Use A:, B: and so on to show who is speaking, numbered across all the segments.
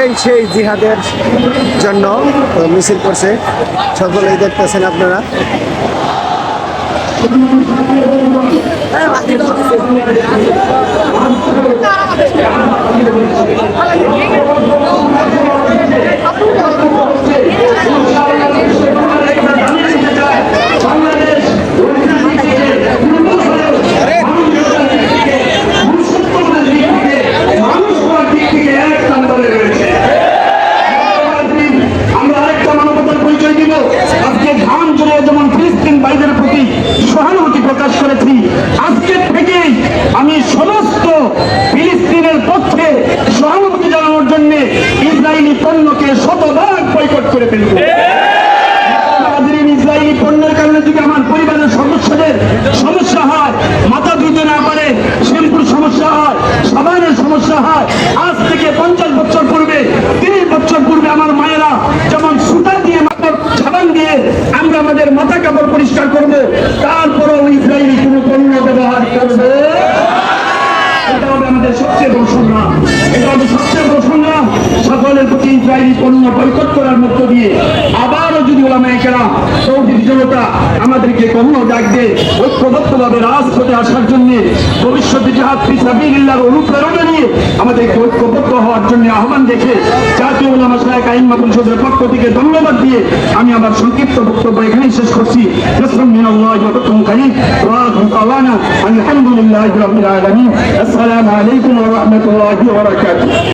A: এই সেই জিহাদের জন্য মিছিল করছে। সকলেই দেখতেছেন আপনারা।
B: ভাইদের প্রতি সহানুভূতি প্রকাশ করেছি। আজকে থেকেই আমি সমস্ত ফিলিস্তিনের পক্ষে সহানুভূতি জানানোর জন্য ইসরায়েলি পণ্যকে শতভাগ বয়কট করে ফেলব। সকলের প্রতি ইসরায়েলি পণ্য বয়কট করার মধ্য দিয়ে আবারও যদি ওলামায় কেরাম সৌদি জনতা আমাদেরকে কখনো ডাক দে ঐক্যবদ্ধভাবে রাজপথে আসার জন্য, ভবিষ্যতে জাহাজ ফিসাবিল্লাহর অনুপ্রেরণা নিয়ে আমাদেরকে ঐক্যবদ্ধ হওয়ার জন্য আহ্বান দেখে জাতীয় ওলামা সাহেব আইনমা পরিষদের পক্ষ থেকে ধন্যবাদ দিয়ে আমি আমার সংক্ষিপ্ত বক্তব্য এখানেই শেষ করছি। আলহামদুলিল্লাহি আসসালামু আলাইকুম রাহমাতুল্লাহি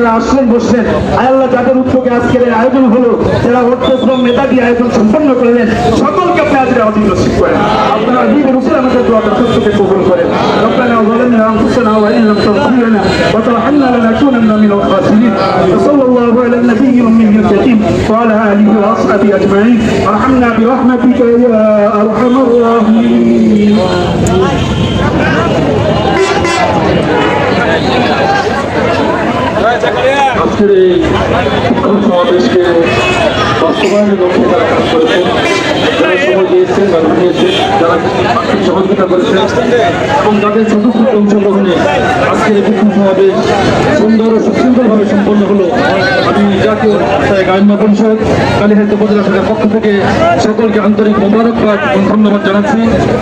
B: যারা আসলেন বসলেন আয় আল্লাহ যাদের উদ্যোগে আজকের এই আয়োজন হলো যারা অর্থশ্রম মেধা দিয়ে আয়োজন সম্পন্ন করলেন সকলকে আপনি আজকে অধীন রসিদ করেন আপনারা অধীন রসিদ আমাদের দোয়া দর্শককে কবুল করেন ربنا ظلمنا انفسنا وان لم تغفر لنا وترحمنا لنكونن من الخاسرين وصلى الله على النبي الامي الكريم وعلى اله واصحابه اجمعين ارحمنا برحمتك يا ارحم الراحمين
C: আজকের এই সমাবেশকে বাস্তবায়নের লক্ষ্যে তারা কাজ করেছেন। দিয়েছেন বা যারা সহযোগিতা করেছেন এবং যাদের সদস্য অংশগ্রহণে আজকের এই সমাবেশ সুন্দর ও সুশৃঙ্খলভাবে সম্পন্ন হলো। আমি জাতীয় আইনমা পরিষদ কালীহাইতে উপজেলা শাখার পক্ষ থেকে সকলকে আন্তরিক মোবারকবাদ এবং ধন্যবাদ জানাচ্ছি।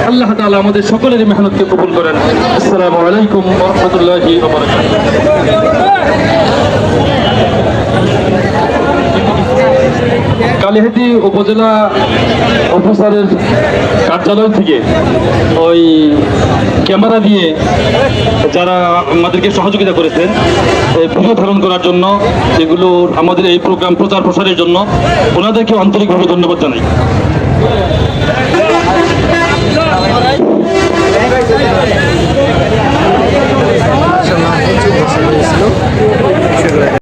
C: আল্লাহ তাআলা আমাদের সকলের মেহনতকে কবুল করেন। আসসালামু আলাইকুম রহমতুল্লাহি কালিহাতি উপজেলা অফিসারের কার্যালয় থেকে ওই ক্যামেরা দিয়ে যারা আমাদেরকে সহযোগিতা করেছেন ভিডিও ধারণ করার জন্য এগুলো আমাদের এই প্রোগ্রাম প্রচার প্রসারের জন্য, ওনাদেরকে আন্তরিকভাবে ধন্যবাদ জানাই।